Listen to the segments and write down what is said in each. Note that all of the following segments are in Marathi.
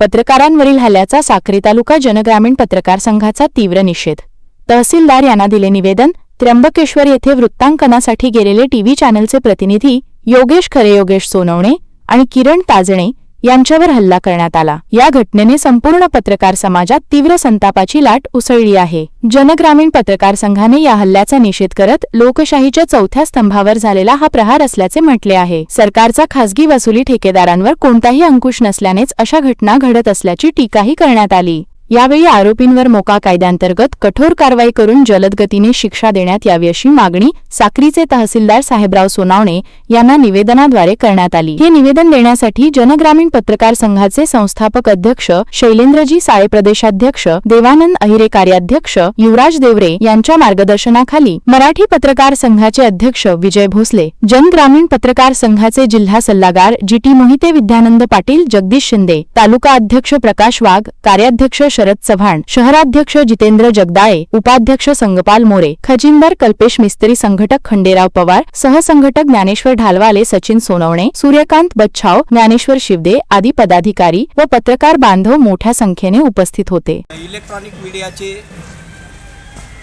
पत्रकारांवरील हल्ल्याचा साक्री तालुका जनग्रामीण पत्रकार संघाचा तीव्र निषेध. तहसीलदार यांना दिले निवेदन त्र्यंबकेश्वर येथे वृत्तांकनासाठी गेलेले टीव्ही चॅनलचे प्रतिनिधी योगेश खरे योगेश सोनवणे आणि किरण ताजणे यांच्यावर हल्ला करण्यात आला. या घटनेने संपूर्ण पत्रकार समाजात तीव्र संतापाची लाट उसळली आहे. जनग्रामीण पत्रकार संघाने या हल्ल्याचा निषेध करत लोकशाहीच्या चौथ्या स्तंभावर झालेला हा प्रहार असल्याचे म्हटले आहे. सरकारचा खासगी वसुली ठेकेदारांवर कोणताही अंकुश नसल्यानेच अशा घटना घडत असल्याची टीकाही करण्यात आली. यावेळी आरोपींवर मोका कायद्यांतर्गत कठोर कारवाई करून जलदगतीने शिक्षा देण्यात यावी अशी मागणी साक्रीचे तहसीलदार साहेबराव सोनावणे यांना निवेदनाद्वारे करण्यात आली. हे निवेदन देण्यासाठी जनग्रामीण पत्रकार संघाचे संस्थापक अध्यक्ष शैलेंद्रजी साळे प्रदेशाध्यक्ष देवानंद अहिरे कार्याध्यक्ष युवराज देवरे यांच्या मार्गदर्शनाखाली मराठी पत्रकार संघाचे अध्यक्ष विजय भोसले जनग्रामीण पत्रकार संघाचे जिल्हा सल्लागार जीटी मोहिते विद्यानंद पाटील जगदीश शिंदे तालुका अध्यक्ष प्रकाश वाघ कार्याध्यक्ष शरद चव्हाण शहराध्यक्ष जितेंद्र जगदाळे उपाध्यक्ष संगपाल मोरे खजिनदार कल्पेश मिस्त्री संघटक खंडेराव पवार सहसंघटक ज्ञानेश्वर ढालवाले सचिन सोनवणे सूर्यकांत बच्छाव ज्ञानेश्वर शिवदे आदी पदाधिकारी व पत्रकार बांधव मोठ्या संख्येने उपस्थित होते. इलेक्ट्रॉनिक मीडियाचे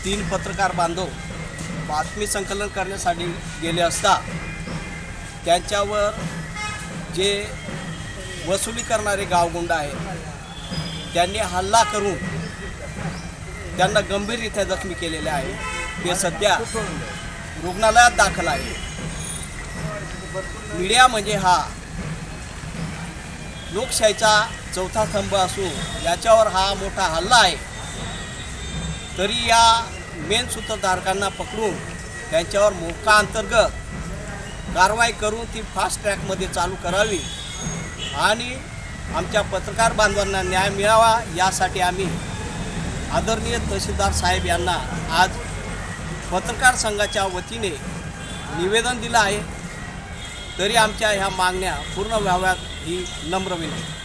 तीन पत्रकार बांधव बातमी संकलन करण्यासाठी गेले असता त्यांच्यावर जे वसुली करणारे गावगुंड आहेत त्यांनी हल्ला करून त्यांना गंभीररित्या जखमी केलेले आहे. ते सध्या रुग्णालयात दाखल आहे. मीडिया म्हणजे हा लोकशाहीचा चौथा स्तंभ असून याच्यावर हा मोठा हल्ला आहे. तरी या मेन सूत्रधारकांना पकडून त्यांच्यावर मोका अंतर्गत कारवाई करून ती फास्ट ट्रॅकमध्ये चालू करावी आणि आमच्या पत्रकार बांधवांना न्याय मिळावा यासाठी आम्ही आदरणीय तहसीलदार साहेब यांना आज पत्रकार संघाच्या वतीने निवेदन दिलं आहे. तरी आमच्या ह्या मागण्या पूर्ण व्हाव्यात ही नम्र विनंती.